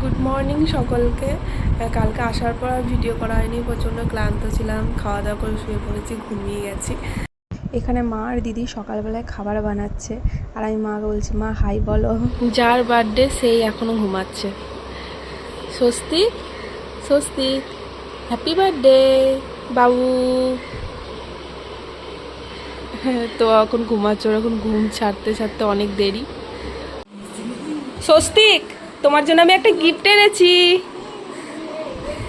Good morning সকলকে। কালকে আসার পর ভিডিও করা হয়নি, প্রচণ্ড ক্লান্ত ছিলাম, খাওয়া দাওয়া করে শুয়ে পড়েছি, ঘুমিয়ে গেছি। এখানে মা আর দিদি সকালবেলায় খাবার বানাচ্ছে, আর আমি মাকে বলছি, মা, হাই বলো। যার বার্থডে সেই এখনও ঘুমাচ্ছে। স্বস্তি? স্বস্তি? হ্যাপি বার্থডে বাবু। তো এখন ঘুমাচ্ছে এখন ঘুম ছাড়তে ছাড়তে অনেক দেরি। স্বস্তিক? তোমার জন্য আমি একটা গিফট এনেছি।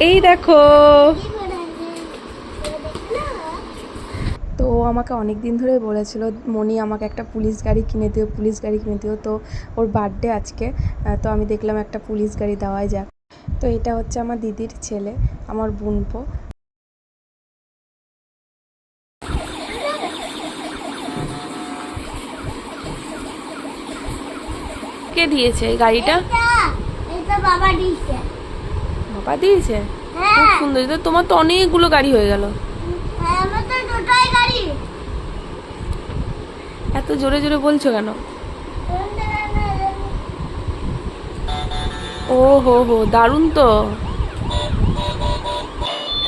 এই দেখো। তো আমাকে অনেক দিন ধরে বলেছিল মনি আমাকে একটা পুলিশ গাড়ি কিনে দিও পুলিশ গাড়ি কিনে দিও। তো ওর বার্থডে আজকে তো আমি দেখলাম একটা পুলিশ গাড়ি দেওয়াই যাক। তো এটা হচ্ছে আমার দিদির ছেলে আমার বোনপো। কে দিয়েছে এই গাড়িটা? বাবা দিয়েছে। বাবা দিয়েছে? খুব হ্যাঁ সুন্দর তো তোমার তো অনেকগুলো গাড়ি হয়ে গেল। হ্যাঁ, এত জোরে জোরে বলছো কেন? ও হো হো দারুণ তো।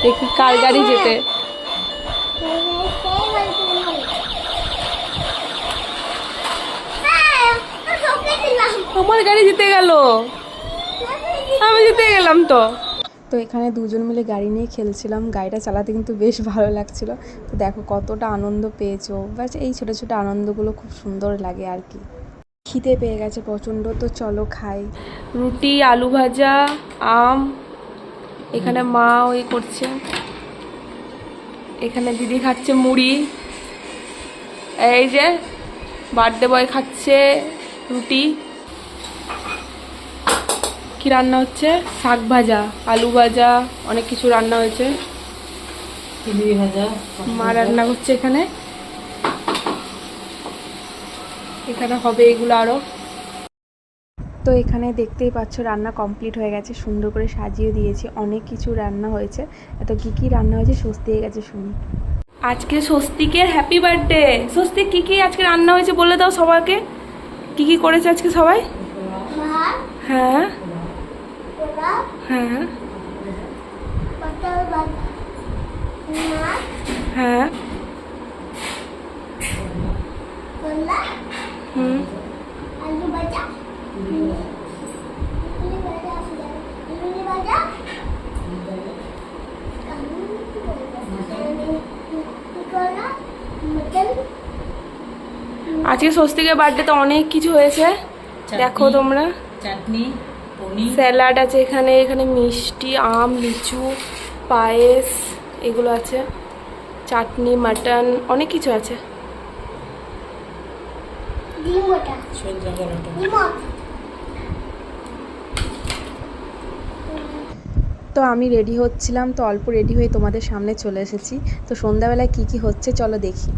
দেখি কার গাড়ি যেতে। হ্যাঁ। আমার গাড়ি জিতে গেল। আমি জিতে গেলাম তো। তো এখানে দুজন মিলে গাড়ি নিয়ে খেলছিলাম। গাড়িটা চালাতে কিন্তু বেশ ভালো লাগছিল। তো দেখো কতটা আনন্দ পেয়েছ। বাস এই ছোটো ছোটো আনন্দগুলো খুব সুন্দর লাগে আর কি। খিদে পেয়ে গেছে প্রচণ্ড তো চলো খাই। রুটি আলু ভাজা আম এখানে মা ওই করছে। এখানে দিদি খাচ্ছে মুড়ি। এই যে বার্থডে বয় খাচ্ছে রুটি। কি রান্না হচ্ছে? শাক ভাজা আলু ভাজা অনেক কিছু রান্না হয়েছে। ভাজা মা রান্না করছে এখানে। এখানে হবে এগুলো আরও। তো এখানে দেখতেই পাচ্ছ রান্না কমপ্লিট হয়ে গেছে। সুন্দর করে সাজিয়ে দিয়েছি। অনেক কিছু রান্না হয়েছে। এত কি কি রান্না হয়েছে স্বস্তি হয়ে গেছে শুনি। আজকে স্বস্তিকের হ্যাপি বার্থডে স্বস্তিক কি কি আজকে রান্না হয়েছে বলে দাও সবাইকে। কি কি করেছে আজকে সবাই? হ্যাঁ। হ্যাঁ। হ্যাঁ। হুম। আজকে স্বস্তিকের বার্থডেতে অনেক কিছু হয়েছে। দেখো তোমরা। চাটনি স্যালাড আছে এখানে এখানে মিষ্টি আম লিচু পায়েস এগুলো আছে। চাটনি মাটন অনেক কিছু আছে। তো আমি রেডি হচ্ছিলাম তো অল্প রেডি হয়ে তোমাদের সামনে চলে এসেছি। তো সন্ধ্যাবেলায় কি কি হচ্ছে চলো দেখি।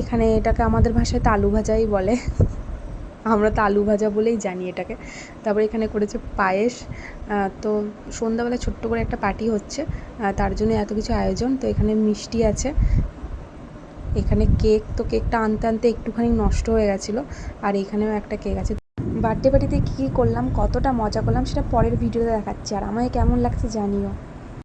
এখানে এটাকে আমাদের ভাষায় তালু ভাজাই বলে। আমরা তো আলু ভাজা বলেই জানি এটাকে। তারপরে এখানে করেছে পায়েস। তো সন্ধ্যাবেলা ছোট্ট করে একটা পার্টি হচ্ছে। তার জন্য এত কিছু আয়োজন। তো এখানে মিষ্টি আছে। এখানে কেক, তো কেকটা আনতে আনতে একটুখানি নষ্ট হয়ে গেছিল। আর এখানেও একটা কেক আছে। বার্থডে পার্টিতে কী কী করলাম, কতটা মজা করলাম, সেটা পরের ভিডিওতে দেখাচ্ছি। আর আমায় কেমন লাগছে জানিও।